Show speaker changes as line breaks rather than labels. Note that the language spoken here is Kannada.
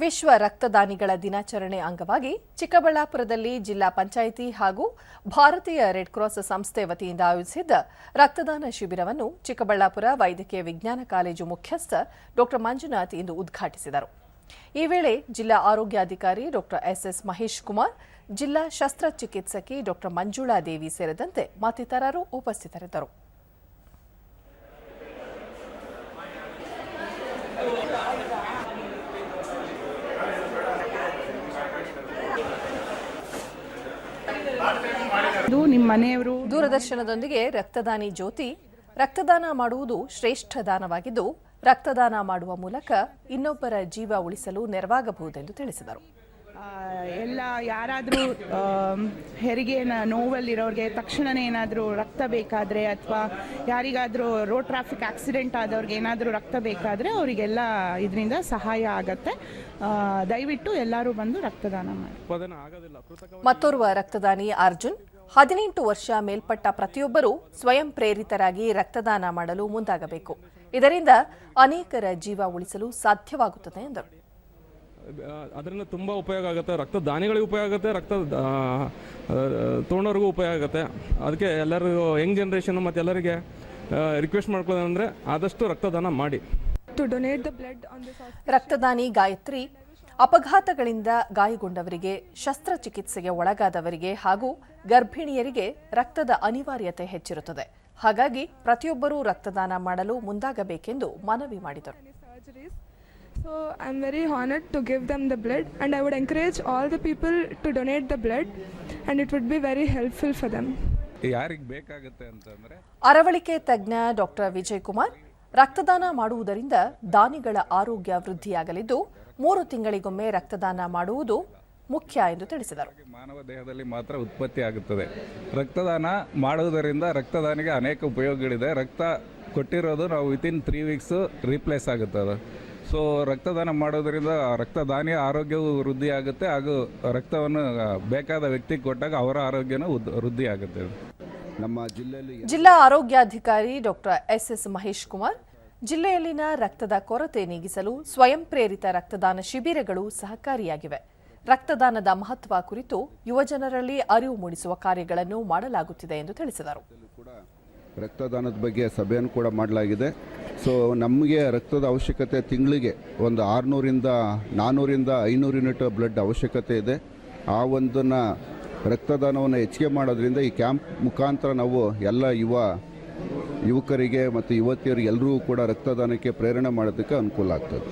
ವಿಶ್ವ ರಕ್ತದಾನಿಗಳ ದಿನಾಚರಣೆ ಅಂಗವಾಗಿ ಚಿಕ್ಕಬಳ್ಳಾಪುರದಲ್ಲಿ ಜಿಲ್ಲಾ ಪಂಚಾಯಿತಿ ಹಾಗೂ ಭಾರತೀಯ ರೆಡ್ ಕ್ರಾಸ್ ಸಂಸ್ಥೆ ವತಿಯಿಂದ ಆಯೋಜಿಸಿದ್ದ ರಕ್ತದಾನ ಶಿಬಿರವನ್ನು ಚಿಕ್ಕಬಳ್ಳಾಪುರ ವೈದ್ಯಕೀಯ ವಿಜ್ಞಾನ ಕಾಲೇಜು ಮುಖ್ಯಸ್ಥ ಡಾ ಮಂಜುನಾಥ್ ಇಂದು ಉದ್ಘಾಟಿಸಿದರು. ಈ ವೇಳೆ ಜಿಲ್ಲಾ ಆರೋಗ್ಯಾಧಿಕಾರಿ ಡಾ ಎಸ್ಎಸ್ ಮಹೇಶ್ ಕುಮಾರ್, ಜಿಲ್ಲಾ ಶಸ್ತ್ರಚಿಕಿತ್ಸಕಿ ಡಾ ಮಂಜುಳಾ ದೇವಿ ಸೇರಿದಂತೆ ಮತ್ತಿತರರು ಉಪಸ್ಥಿತರಿದ್ದರು.
ಇದು ನಿಮ್ಮ ಮನೆಯವರು.
ದೂರದರ್ಶನದೊಂದಿಗೆ ರಕ್ತದಾನಿ ಜ್ಯೋತಿ. ರಕ್ತದಾನ ಮಾಡುವುದು ಶ್ರೇಷ್ಠ ದಾನವಾಗಿದ್ದು, ರಕ್ತದಾನ ಮಾಡುವ ಮೂಲಕ ಇನ್ನೊಬ್ಬರ ಜೀವ ಉಳಿಸಲು ನೆರವಾಗಬಹುದೆಂದು ತಿಳಿಸಿದರು.
ಎಲ್ಲ ಯಾರಾದರೂ ಹೆರಿಗೆ ನೋವಲ್ಲಿರೋರಿಗೆ ತಕ್ಷಣನೇ ಏನಾದರೂ ರಕ್ತ ಬೇಕಾದರೆ ಅಥವಾ ಯಾರಿಗಾದರೂ ರೋಡ್ ಟ್ರಾಫಿಕ್ ಆಕ್ಸಿಡೆಂಟ್ ಆದವ್ರಿಗೆ ಏನಾದರೂ ರಕ್ತ ಬೇಕಾದರೆ ಅವರಿಗೆಲ್ಲ ಇದರಿಂದ ಸಹಾಯ ಆಗತ್ತೆ. ದಯವಿಟ್ಟು ಎಲ್ಲರೂ ಬಂದು ರಕ್ತದಾನ ಮಾಡಿ.
ಮತ್ತೋರ್ವ ರಕ್ತದಾನಿ ಅರ್ಜುನ್. ಹದಿನೆಂಟು ವರ್ಷ ಮೇಲ್ಪಟ್ಟ ಪ್ರತಿಯೊಬ್ಬರೂ ಸ್ವಯಂ ಪ್ರೇರಿತರಾಗಿ ರಕ್ತದಾನ ಮಾಡಲು ಮುಂದಾಗಬೇಕು. ಇದರಿಂದ ಅನೇಕರ ಜೀವ ಉಳಿಸಲು ಸಾಧ್ಯವಾಗುತ್ತದೆ ಎಂದರು.
ಅದರಿಂದ ತುಂಬ ಉಪಯೋಗ ಆಗುತ್ತೆ. ರಕ್ತದಾನಿಗಳಿಗೆ ಉಪಯೋಗ ಆಗುತ್ತೆ ರಕ್ತ ತೊಗೊಂಡವ್ರಿಗೂ ಉಪಯೋಗ ಆಗುತ್ತೆ. ಅದಕ್ಕೆ ಎಲ್ಲರಿಗೂ ಯಂಗ್ ಜನ್ರೇಷನ್ ಮತ್ತು ಎಲ್ಲರಿಗೆ ರಿಕ್ವೆಸ್ಟ್ ಮಾಡ್ಕೊಳ್ಳೋದಂದರೆ ಆದಷ್ಟು ರಕ್ತದಾನ ಮಾಡಿ.
ರಕ್ತದಾನಿ ಗಾಯತ್ರಿ ಅಪಘಾತಗಳಿಂದ ಗಾಯಗೊಂಡವರಿಗೆ ಶಸ್ತ್ರಚಿಕಿತ್ಸೆಗೆ ಒಳಗಾದವರಿಗೆ ಹಾಗೂ ಗರ್ಭಿಣಿಯರಿಗೆ ರಕ್ತದ ಅನಿವಾರ್ಯತೆ ಹೆಚ್ಚಿರುತ್ತದೆ. ಹಾಗಾಗಿ ಪ್ರತಿಯೊಬ್ಬರೂ ರಕ್ತದಾನ ಮಾಡಲು ಮುಂದಾಗಬೇಕೆಂದು ಮನವಿ ಮಾಡಿದರು.
So I'm very honored to give them the blood, and I would encourage all the people to donate the blood, and it would be very helpful for them.
ಯಾರಿಗೆ ಬೇಕಾಗುತ್ತೆ ಅಂತಂದರೆ?
ಅರವಳಿಕೆ ತಜ್ಞ ಡಾಕ್ಟರ್ ವಿಜಯ್ ಕುಮಾರ್ ರಕ್ತದಾನ ಮಾಡುವುದರಿಂದ ದಾನಿಗಳ ಆರೋಗ್ಯ ವೃದ್ಧಿಯಾಗಲಿದ್ದು ಮೂರು ತಿಂಗಳಿಗೊಮ್ಮೆ ರಕ್ತದಾನ ಮಾಡುವುದು ಮುಖ್ಯ ಎಂದು ತಿಳಿಸಿದರು.
ಮಾನವ ದೇಹದಲ್ಲಿ ಮಾತ್ರ ಉತ್ಪತ್ತಿ ಆಗುತ್ತದೆ. ರಕ್ತದಾನ ಮಾಡುವುದರಿಂದ ರಕ್ತದಾನಿಗೆ ಅನೇಕ ಉಪಯೋಗಗಳಿದೆ. ರಕ್ತ ಕೊಟ್ಟಿರೋದು ನಾವು ವಿತಿನ್ ತ್ರೀ ವೀಕ್ಸು ರೀಪ್ಲೇಸ್ ಆಗುತ್ತೆ ಅದು ಸೊ ರಕ್ತದಾನ ಮಾಡೋದರಿಂದ ರಕ್ತದಾನಿಯ ಆರೋಗ್ಯವು ವೃದ್ಧಿಯಾಗುತ್ತೆ ಹಾಗೂ ರಕ್ತವನ್ನು ಬೇಕಾದ ವ್ಯಕ್ತಿಗೆ ಕೊಟ್ಟಾಗ ಅವರ ಆರೋಗ್ಯನೂ ಉದ್- ವೃದ್ಧಿ ಆಗುತ್ತೆ
ನಮ್ಮ ಜಿಲ್ಲೆಯಲ್ಲಿ
ಜಿಲ್ಲಾ ಆರೋಗ್ಯಾಧಿಕಾರಿ doctor S S Mahesh Kumar ಜಿಲ್ಲೆಯಲ್ಲಿನ ರಕ್ತದ ಕೊರತೆ ನೀಗಿಸಲು ಸ್ವಯಂ ಪ್ರೇರಿತ ರಕ್ತದಾನ ಶಿಬಿರಗಳು ಸಹಕಾರಿಯಾಗಿವೆ. ರಕ್ತದಾನದ ಮಹತ್ವ ಕುರಿತು ಯುವಜನರಲ್ಲಿ ಅರಿವು ಮೂಡಿಸುವ ಕಾರ್ಯಗಳನ್ನು ಮಾಡಲಾಗುತ್ತಿದೆ ಎಂದು ತಿಳಿಸಿದರು.
ರಕ್ತದಾನದ ಬಗ್ಗೆ ಸಭೆಯನ್ನು ಕೂಡ ಮಾಡಲಾಗಿದೆ. ಸೊ ನಮಗೆ ರಕ್ತದ ಅವಶ್ಯಕತೆ ತಿಂಗಳಿಗೆ ಒಂದು ಆರುನೂರಿಂದ ನಾನ್ನೂರಿಂದ ಐನೂರು ಯೂನಿಟ್ ಬ್ಲಡ್ ಅವಶ್ಯಕತೆ ಇದೆ. ಆ ಒಂದನ್ನು ರಕ್ತದಾನವನ್ನು ಹೆಚ್ಚಿಗೆ ಮಾಡೋದ್ರಿಂದ ಈ ಕ್ಯಾಂಪ್ ಮುಖಾಂತರ ನಾವು ಎಲ್ಲ ಯುವ ಯುವಕರಿಗೆ ಮತ್ತು ಯುವತಿಯರಿಗೆ ಎಲ್ಲರೂ ಕೂಡ ರಕ್ತದಾನಕ್ಕೆ ಪ್ರೇರಣೆ ಮಾಡೋದಕ್ಕೆ ಅನುಕೂಲ ಆಗ್ತದೆ.